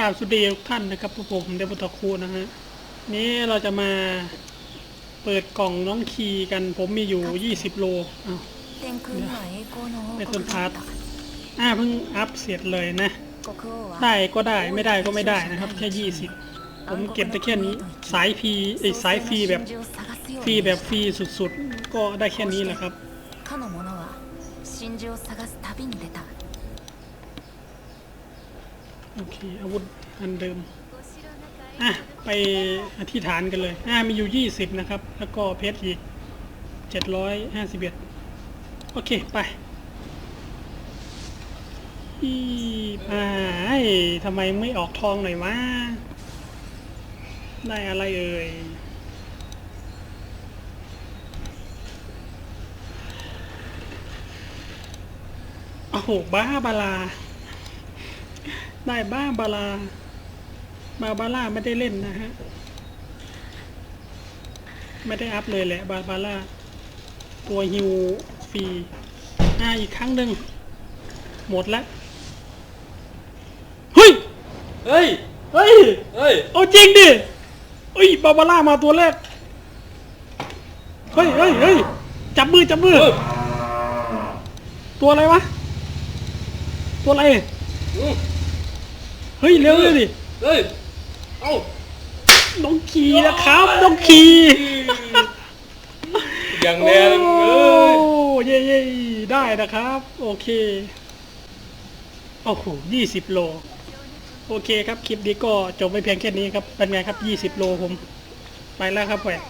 กราบสุดีทุกท่านนะครับผมเดบุตคูนะฮะนี้เราจะมาเปิดกล่องน้องคีกันผมมีอยู่ 20 โลอ้าวเป็นต้นพาร์ทอ่าเพิ่งอัพเสร็จเลยนะ ได้ก็ได้ไม่ได้ก็ไม่ได้นะครับ แค่ 20 ผมเก็บแต่แค่นี้สายพีไอสายฟรีแบบฟรีแบบฟรีสุดๆ ก็ได้แค่นี้แหละครับ โอเค อาวุธอันเดิม อะ ไปอธิษฐานกันเลย อ่ามีอยู่ 20 นะครับ แล้วก็เพชรอีก 751 โอเค ไปอีไปทำไมไม่ออกทองหน่อยวะ ได้อะไรเอ่ยโอ้โห บ้าบาลา ได้บ้าบาลาบาบาร่าไม่ได้เล่นนะฮะ ไม่ได้อัพเลยแหละ บาบาร่า ตัวฮิวฟรีอ่าอีกครั้งหนึ่งหมดแล้วเฮ้ย เฮ้ย เฮ้ย เฮ้ย เอาจริงดิเฮ้ย บาบาร่ามาตัวแรก เฮ้ยเฮ้ยเฮ้ยจับมือ จับมือเฮ้ยตัวอะไรวะ ตัวอะไรอืม เฮ้ยเร็วเลยดิเฮ้ย เอ้าน้องขีนะครับน้องขีอย่างโอ้แรงเอ้ยเย่เย่ได้นะครับ โอเค โอ้โหยี่สิบโล โอเคครับ คลิปนี้ก็จบไปเพียงแค่นี้ครับ เป็นไงครับยี่สิบโลผม ไปแล้วครับแหวน